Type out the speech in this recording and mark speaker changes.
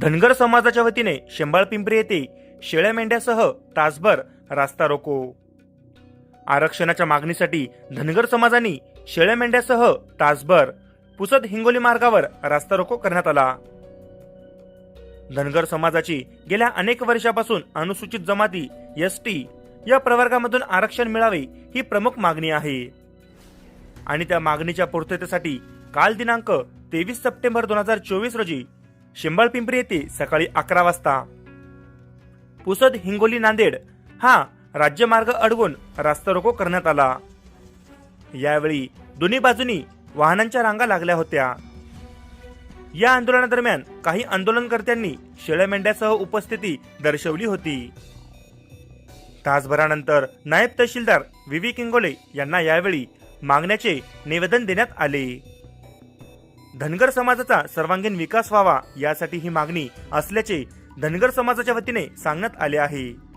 Speaker 1: धनगर समाजाच्या वतीने शेंबाळ पिंपरी येथे शेळ्या मेंढ्यासह तासभर रास्ता रोको. आरक्षणाच्या मागणीसाठी धनगर समाजाने शेळ्या मेंढ्यासह तासभर पुसद हिंगोली मार्गावर रास्ता रोको करण्यात आला. धनगर समाजाची गेल्या अनेक वर्षापासून अनुसूचित जमाती एस टी या प्रवर्गामधून आरक्षण मिळावे ही प्रमुख मागणी आहे. आणि त्या मागणीच्या पूर्ततेसाठी काल दिनांक तेवीस सप्टेंबर दोन हजार चोवीस रोजी शिंबळपिंपरी येथे सकाळी अकरा वाजता. पुसद हिंगोली नांदेड हा राज्यमार्ग अडवून रास्ता रोको करण्यात आला. यावेळी दोन्ही बाजूनी वाहनांच्या रांगा लागल्या होत्या. या आंदोलनादरम्यान काही आंदोलनकर्त्यांनी शेळ्या मेंढ्यासह उपस्थिती दर्शवली होती. तासभरानंतर नायब तहसीलदार विवी किंगोले यांना यावेळी मागण्याचे निवेदन देण्यात आले. धनगर समाजाचा सर्वांगीण विकास व्हावा यासाठी ही मागणी असल्याचे धनगर समाजाच्या वतीने सांगण्यात आले आहे.